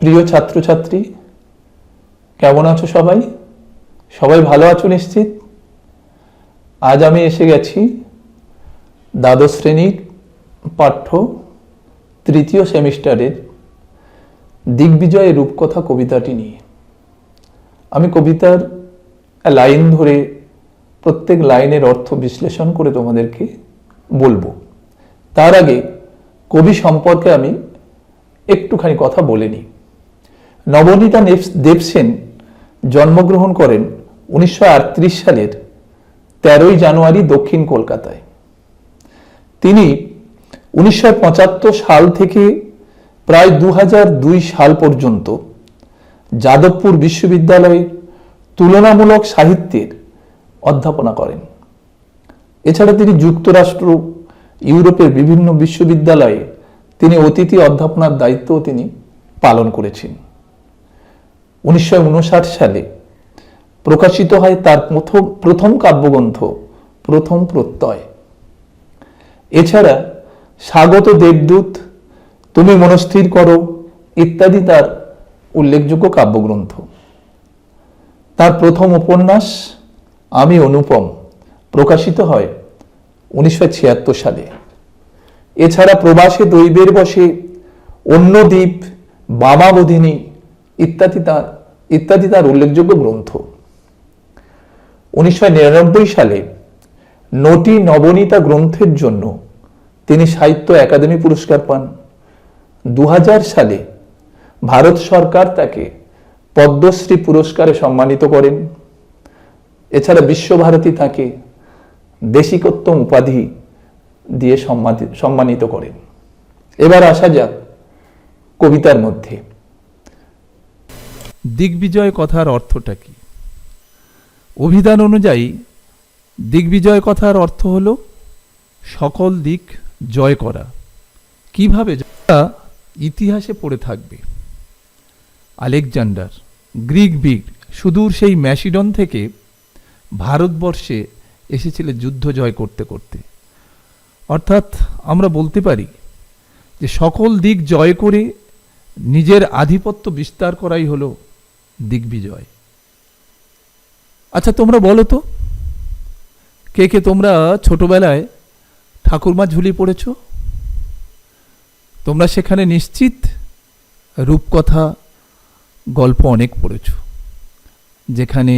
প্রিয় ছাত্রছাত্রী, কেমন আছো সবাই? সবাই ভালো আছো নিশ্চিত? আজ আমি এসে গেছি দ্বাদশ শ্রেণির পাঠ্য তৃতীয় সেমিস্টারের দিগ্বিজয় রূপকথা কবিতাটি নিয়ে। আমি কবিতার লাইন ধরে প্রত্যেক লাইনের অর্থ বিশ্লেষণ করে তোমাদেরকে বলব। তার আগে কবি সম্পর্কে আমি একটুখানি কথা বলে নিই। নবনীতা দেবসেন জন্মগ্রহণ করেন উনিশশো আটত্রিশ সালের তেরোই জানুয়ারি দক্ষিণ কলকাতায়। তিনি উনিশশো পঁচাত্তর সাল থেকে প্রায় দু হাজার দুই সাল পর্যন্ত যাদবপুর বিশ্ববিদ্যালয়ে তুলনামূলক সাহিত্যের অধ্যাপনা করেন। এছাড়া তিনি যুক্তরাষ্ট্র, ইউরোপের বিভিন্ন বিশ্ববিদ্যালয়ে তিনি অতিথি অধ্যাপনার দায়িত্বও তিনি পালন করেছেন। উনিশশো উনষাট সালে প্রকাশিত হয় তার প্রথম প্রথম কাব্যগ্রন্থ, প্রথম প্রত্যয়। এছাড়া স্বাগত দেবদূত, তুমি মনস্থির করো, ইত্যাদি তার উল্লেখযোগ্য কাব্যগ্রন্থ। তার প্রথম উপন্যাস, আমি অনুপম, প্রকাশিত হয় উনিশশো ছিয়াত্তর সালে। এছাড়া প্রবাসে দৈবের বসে অন্য দ্বীপ বামাবোধিনী ইত্যাদি তার ইত্যাদি তার উল্লেখযোগ্য গ্রন্থ। উনিশশো নিরানব্বই সালে নটি নবনীতা গ্রন্থের জন্য তিনি সাহিত্য একাডেমি পুরস্কার পান। দু হাজার সালে ভারত সরকার তাকে পদ্মশ্রী পুরস্কারে সম্মানিত করেন। এছাড়া বিশ্বভারতী তাকে দেশিকোত্তম উপাধি দিয়ে সম্মানিত সম্মানিত করেন। এবার আসা যাক কবিতার মধ্যে। দিগ্বিজয় কথার অর্থটা কি? অভিধান অনুযায়ী, দিগ্বিজয় কথার অর্থ হল সকল দিক জয় করা। কীভাবে তা ইতিহাসে পড়ে থাকবে। আলেকজান্ডার, গ্রিক বীর, সুদূর সেই ম্যাসিডন থেকে ভারতবর্ষে এসেছিলেন যুদ্ধ জয় করতে করতে। অর্থাৎ আমরা বলতে পারি যে সকল দিক জয় করে নিজের আধিপত্য বিস্তার করাই হলো দিগ্বিজয়। আচ্ছা তোমরা বলো তো, কে কে তোমরা ছোটবেলায় ঠাকুরমা ঝুলি পড়েছ? তোমরা সেখানে নিশ্চিত রূপকথা, গল্প অনেক পড়েছ, যেখানে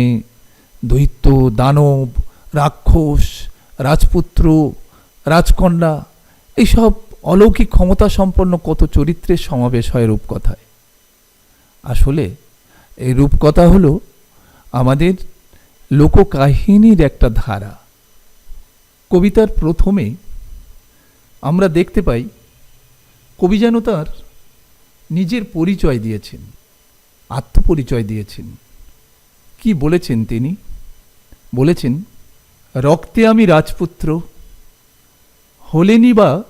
দৈত্য, দানব, রাক্ষস, রাজপুত্র, রাজকন্যা, এইসব অলৌকিক ক্ষমতা সম্পন্ন কত চরিত্রের সমাবেশ হয় রূপকথায়? আসলে এই রূপকথা হলো আমাদের লোককাহিনীর একটা ধারা। কবিতার প্রথমে আমরা দেখতে পাই, কবি যেন তার নিজের পরিচয় দিয়েছেন, আত্মপরিচয় দিয়েছেন। কি বলেছেন তিনি? বলেছেন, রক্তে আমি রাজপুত্র, হলেনি বা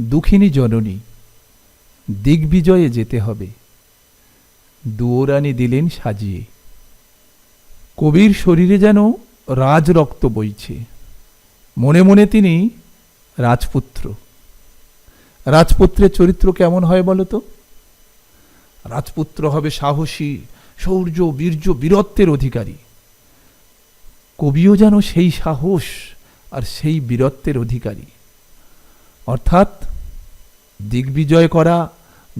দুঃখিনী জননী, দিগ্বিজয়ে যেতে হবে। দুয়োরানি দিলেন সাজিয়ে। কবির শরীরে যেন রাজ রক্ত বইছে। মনে মনে তিনি রাজপুত্র। রাজপুত্রের চরিত্র কেমন হয় বলতো? রাজপুত্র হবে সাহসী শৌর্য বীর্য, বীরত্বের অধিকারী। কবিও যেন সেই সাহস আর সেই বীরত্বের অধিকারী। অর্থাৎ দিগ্বিজয় করা,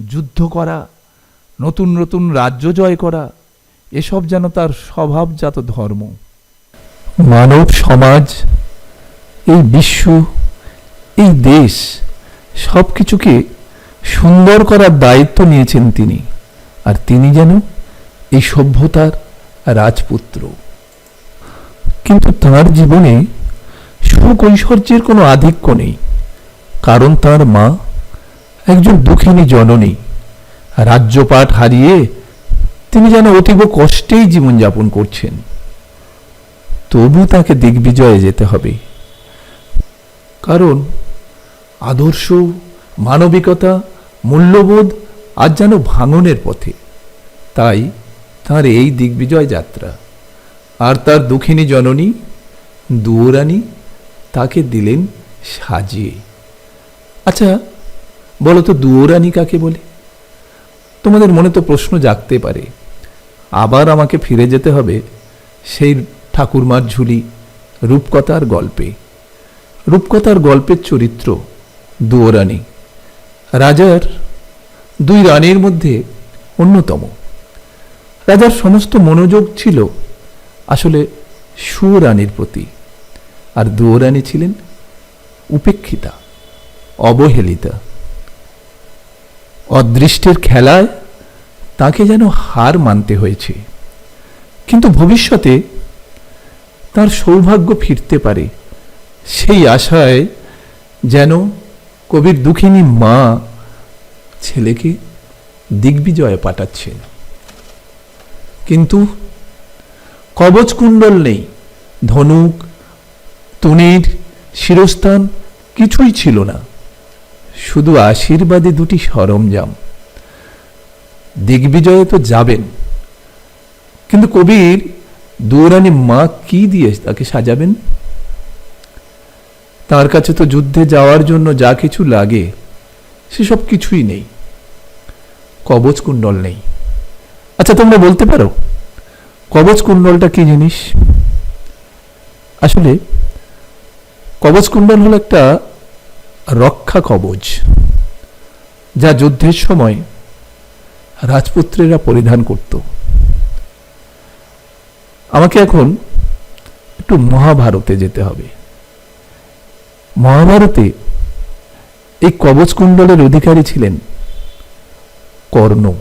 যুদ্ধ করা নতুন নতুন রাজ্য জয় করা, এসব যেন তার স্বভাবজাত ধর্ম। মানব সমাজ, এই বিশ্ব, এই দেশ সব কিছুকে সুন্দর করার দায়িত্ব নিয়েছেন তিনি, আর তিনি যেন এই সভ্যতার রাজপুত্র। কিন্তু তার জীবনে সুখ ঐশ্বর্যের কোনো আধিক্য নেই, কারণ তার মা একজন দুঃখিনী জননী। রাজ্যপাট হারিয়ে তিনি যেন অতীব কষ্টেই জীবনযাপন করছেন। তবু তাকে দিগ্বিজয়ে যেতে হবে। কারণ আদর্শ, মানবিকতা, মূল্যবোধ আজ যেন ভাঙনের পথে। তাই তার এই দিগ্বিজয় যাত্রা। আর তার দুঃখিনী জননী, দুয়োরানী তাকে দিলেন সাজিয়ে। আচ্ছা বলো তো দুয়োরানী কাকে বলে? তোমাদের মনে তো প্রশ্ন জাগতে পারে। আবার আমাকে ফিরে যেতে হবে সেই ঠাকুরমার ঝুলি, রূপকথার গল্পে। রূপকথার গল্পের চরিত্র দুয়োরানী রাজার দুই রানীর মধ্যে অন্যতম। রাজার সমস্ত মনোযোগ ছিল আসলে সুরানীর প্রতি, আর দুয়োরানী ছিলেন উপেক্ষিতা, অবহেলিতা। অদৃষ্টের খেলায় তাকে যেন হার মানতে হয়েছে। কিন্তু ভবিষ্যতে তার সৌভাগ্য ফিরতে পারে। সেই আশায় যেন কবির দুঃখিনী মা ছেলেকে দিগ্বিজয়ে পাঠাচ্ছেন। কিন্তু কবচ কুণ্ডল নেই, ধনুক তুনির শিরস্থান কিছুই ছিল না। শুধু আশীর্বাদে দুটি সরঞ্জাম। দিগ্বিজয়ে তো যাবেন। কিন্তু কবির দৌরানি মা কি দিয়ে তাকে সাজাবেন? তার কাছে তো যুদ্ধে যাওয়ার জন্য যা কিছু লাগে, সেসব কিছুই নেই। কবচ কুণ্ডল নেই। আচ্ছা তোমরা বলতে পারো, কবচ কুণ্ডলটা কি জিনিস? আসলে কবচ কুণ্ডল হলো একটা রক্ষা কবচ, যা যুদ্ধের সময় রাজপুত্রেরা পরিধান করত। আমাকে এখন একটু মহাভারতে যেতে হবে। মহাভারতে এই কবচ কুণ্ডলের অধিকারী ছিলেন কর্ণ।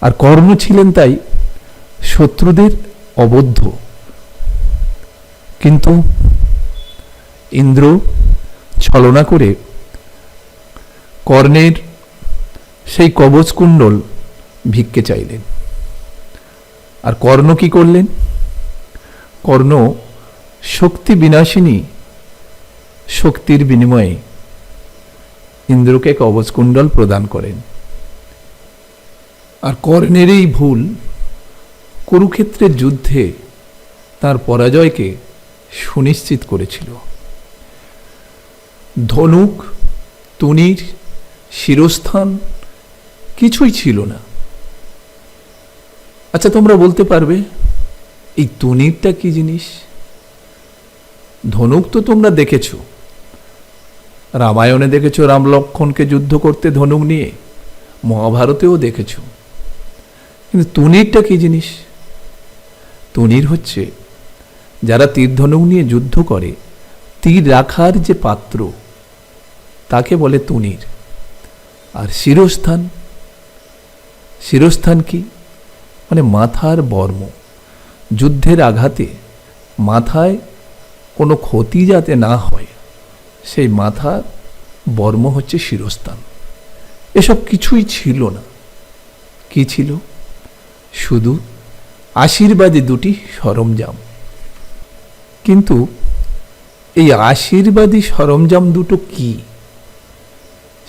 আর কর্ণ ছিলেন তাই শত্রুদের অবদ্ধ। কিন্তু ইন্দ্র ছলনা করে। কর্ণের সেই কবচ কুণ্ডল ভিক্ষে চাইলেন। আর কর্ণ কি করলেন? কর্ণ শক্তি বিনাশিনী শক্তির বিনিময়ে ইন্দ্রকে কবচ কুণ্ডল প্রদান করেন। আর কর্ণের এই ভুল কুরুক্ষেত্রের যুদ্ধে তার পরাজয়কে সুনিশ্চিত করেছিল। ধনুক, তুনির, শিরস্থান কিছুই ছিল না। আচ্ছা তোমরা বলতে পারবে, এই তুনিরটা কি জিনিস? ধনুক তো তোমরা দেখেছ। রামায়ণে দেখেছ রাম লক্ষণকে যুদ্ধ করতে ধনুক নিয়ে, মহাভারতেও দেখেছ। কিন্তু তুনিরটা কি জিনিস? তুনির হচ্ছে, যারা তীর ধনুক নিয়ে যুদ্ধ করে, তীর রাখার যে পাত্র তাকে বলে তুনির। আর শিরস্থান? শিরস্থান কি? মানে মাথার বর্ম। যুদ্ধের আঘাতে মাথায় কোনো ক্ষতি যাতে না হয়, সেই মাথার বর্ম হচ্ছে শিরস্থান। এসব কিছুই ছিল না। কি ছিল? শুধু আশীর্বাদী দুটি সরঞ্জাম। কিন্তু এই আশীর্বাদী সরঞ্জাম দুটো কি?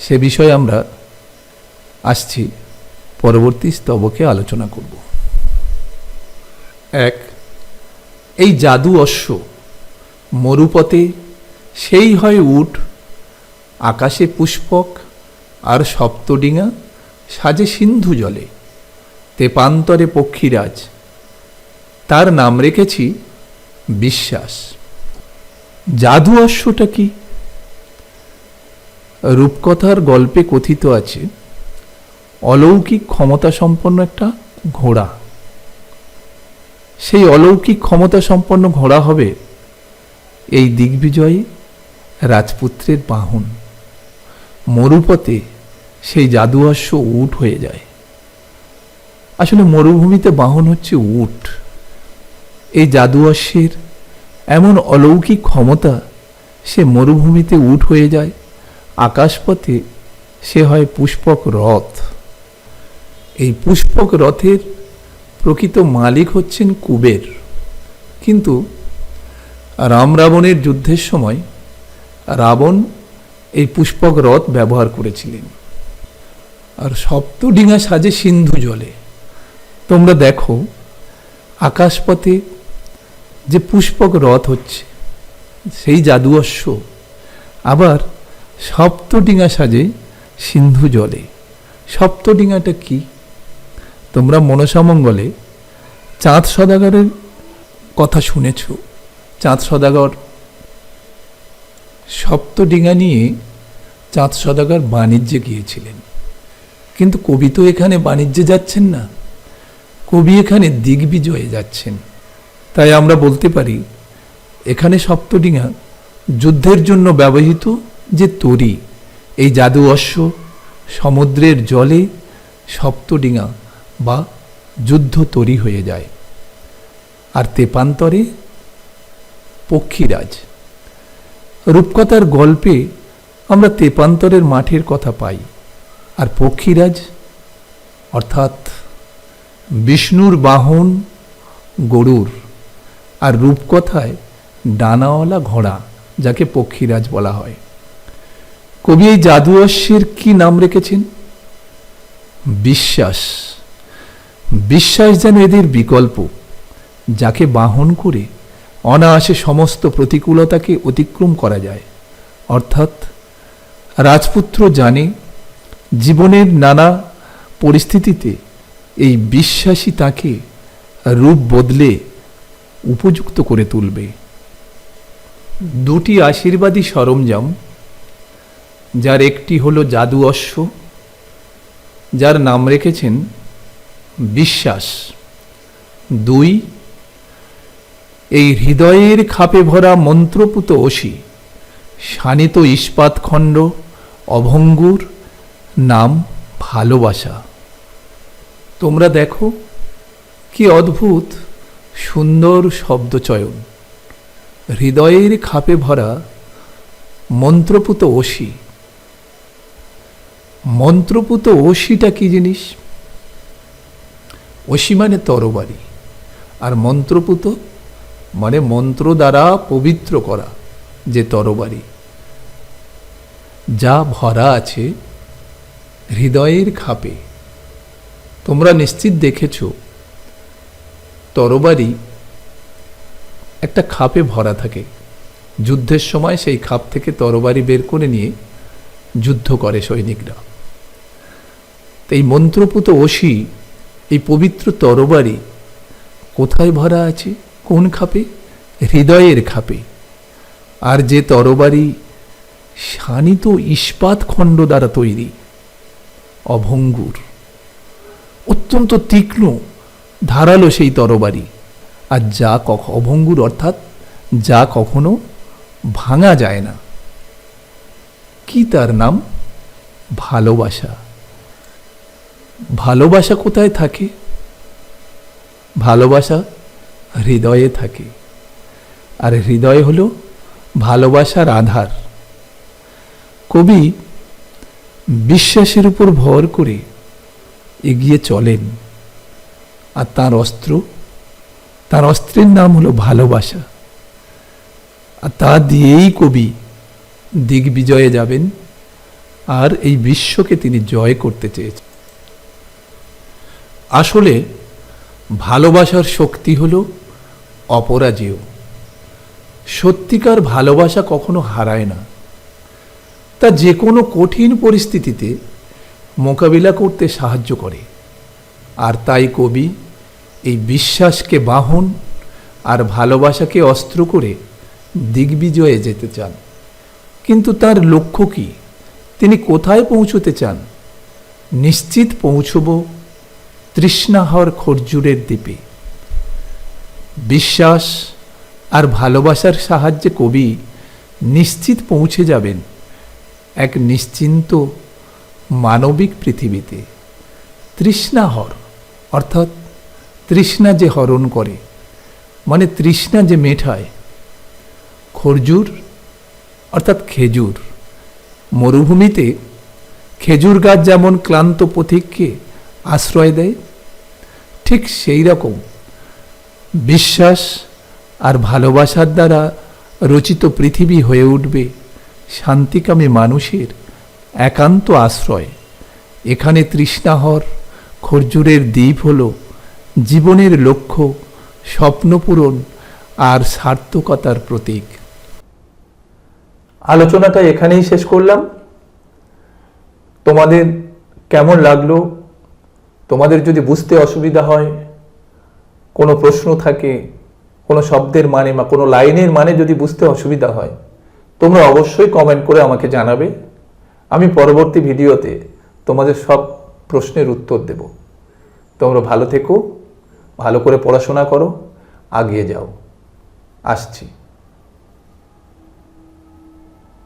সে বিষয়ে আমরা আসছি পরবর্তী স্তবকে আলোচনা করব। এক, এই জাদু অশ্ব মরুপথে সেই হয় উঠ আকাশে পুষ্পক আর সপ্তডিঙা সাজে সিন্ধু জলে, তেপান্তরে পক্ষীরাজ। তার নাম রেখেছি বিশ্বাস। জাদু অশ্বটা কি? রূপকথার গল্পে কথিত আছে, অলৌকিক ক্ষমতা সম্পন্ন একটা ঘোড়া। সেই অলৌকিক ক্ষমতা সম্পন্ন ঘোড়া হবে এই দিগ্বিজয়ী রাজপুত্রের বাহন। মরুপথে সেই জাদু অশ্ব উট হয়ে যায়। আসলে মরুভূমিতে বাহন হচ্ছে উট। এই জাদু অশ্বের এমন অলৌকিক ক্ষমতা সে মরুভূমিতে উট হয়ে যায়। আকাশপথে সে হয় পুষ্পক রথ। এই পুষ্পক রথের প্রকৃত মালিক হচ্ছেন কুবের। কিন্তু রাম রাবণের যুদ্ধের সময় রাবণ এই পুষ্পক রথ ব্যবহার করেছিলেন। আর সপ্তডিঙা সাজে সিন্ধু জলে। তোমরা দেখো আকাশপথে যে পুষ্পক রথ হচ্ছে, সেই জাদুঅশ্ব আবার সপ্তডিঙা সাজে সিন্ধু জলে। সপ্তডিঙাটা কি? তোমরা মনসামঙ্গলে চাঁদ সদাগরের কথা শুনেছ। চাঁদ সদাগর সপ্তডিঙা নিয়ে চাঁদ সদাগর বাণিজ্যে গিয়েছিলেন। কিন্তু কবি তো এখানে বাণিজ্যে যাচ্ছেন না। কবি এখানে দিগ্বিজয়ে যাচ্ছেন। তাই আমরা বলতে পারি, এখানে সপ্তডিঙা যুদ্ধের জন্য ব্যবহৃত যে তরি, এই জাদু অশ্ব সমুদ্রের জলে সপ্তডিঙা বা যুদ্ধ তরি হয়ে যায়। আর তেপান্তরে পক্ষীরাজ। রূপকথার গল্পে আমরা তেপান্তরের মাঠের কথা পাই। আর পক্ষীরাজ, অর্থাৎ বিষ্ণুর বাহন গরুর, আর রূপকথায় ডানাওয়ালা ঘোড়া, যাকে পক্ষীরাজ বলা হয়। কবি এই জাদু অশ্বের কি নাম রেখেছেন? বিশ্বাস। বিশ্বাস যেন এদের বিকল্প, যাকে বাহন করে অনায়াসে সমস্ত প্রতিকূলতাকে অতিক্রম করা যায়। অর্থাৎ রাজপুত্র জানে জীবনের নানা পরিস্থিতিতে এই বিশ্বাসী তাকে রূপ বদলে উপযুক্ত করে তুলবে। দুটি আশীর্বাদী সরঞ্জাম যার একটি হলো জাদু অশ্ব, যার নাম রেখেছেন বিশ্বাস। দুই, এই হৃদয়ের খাপে ভরা মন্ত্রপুত অসি শানিত ইস্পাতখণ্ড অভঙ্গুর নাম ভালোবাসা। তোমরা দেখো কি অদ্ভুত সুন্দর শব্দচয়ন। হৃদয়ের খাপে ভরা মন্ত্রপুত অসি মন্ত্রপুত অসিটা কি জিনিস? অসি মানে তরবারি, আর মন্ত্রপুত মানে মন্ত্র দ্বারা পবিত্র করা যে তরবারি। যা ভরা আছে হৃদয়ের খাপে। তোমরা নিশ্চিত দেখেছ, তরবারি একটা খাপে ভরা থাকে। যুদ্ধের সময় সেই খাপ থেকে তরবারি বের করে নিয়ে যুদ্ধ করে সৈনিকরা। তো এই মন্ত্রপুত অসি এই পবিত্র তরবারি কোথায় ভরা আছে? কোন খাপে? হৃদয়ের খাপে। আর যে তরবারি শানিত ইস্পাত খণ্ড দ্বারা তৈরি, অভঙ্গুর। অত্যন্ত তীক্ষ্ণ, ধারালো সেই তরবারি। আর যা কখ, অভঙ্গুর অর্থাৎ যা কখনো ভাঙা যায় না। কি তার নাম? ভালোবাসা। ভালোবাসা কোথায় থাকে? ভালোবাসা হৃদয়ে থাকে। আর হৃদয় হলো ভালোবাসার আধার। কবি বিশ্বাসের উপর ভর করে এগিয়ে চলেন। আর তার অস্ত্র, তার অস্ত্রের নাম হলো ভালোবাসা। আর তা দিয়েই কবি দিগ্বিজয়ে যাবেন। আর এই বিশ্বকে তিনি জয় করতে চেয়েছেন। আসলে ভালোবাসার শক্তি হল অপরাজেয়। সত্যিকার ভালোবাসা কখনো হারায় না। তা যে কোনো কঠিন পরিস্থিতিতে মোকাবিলা করতে সাহায্য করে। আর তাই কবি এই বিশ্বাসকে বাহন আর ভালোবাসাকে অস্ত্র করে দিগ্বিজয়ে যেতে চান। কিন্তু তার লক্ষ্য কি? তিনি কোথায় পৌঁছতে চান? নিশ্চিত পৌঁছব তৃষ্ণাহর খরজুরের দ্বীপে। বিশ্বাস আর ভালোবাসার সাহায্যে কবি নিশ্চিত পৌঁছে যাবেন এক নিশ্চিন্ত মানবিক পৃথিবীতে। তৃষ্ণাহর, অর্থাৎ তৃষ্ণা যে হরণ করে মানে তৃষ্ণা যে মেঠায় খরজুর, অর্থাৎ খেজুর। মরুভূমিতে খেজুর গাছ যেমন ক্লান্ত পথিককে আশ্রয় দেয়, ঠিক সেই রকম বিশ্বাস আর ভালোবাসার দ্বারা রচিত পৃথিবী হয়ে উঠবে শান্তিকামী মানুষের একান্ত আশ্রয়। এখানে তৃষ্ণাহর খরজুরের দ্বীপ হল জীবনের লক্ষ্য, স্বপ্নপূরণ আর সার্থকতার প্রতীক। আলোচনাটা এখানেই শেষ করলাম। তোমাদের কেমন লাগল? তোমাদের যদি বুঝতে অসুবিধা হয়, কোনো প্রশ্ন থাকে, কোনো শব্দের মানে বা কোনো লাইনের মানে যদি বুঝতে অসুবিধা হয়, তোমরা অবশ্যই কমেন্ট করে আমাকে জানাবে। আমি পরবর্তী ভিডিওতে তোমাদের সব প্রশ্নের উত্তর দেব। তোমরা ভালো থেকো, ভালো করে পড়াশোনা করো আগিয়ে যাও। আসছি।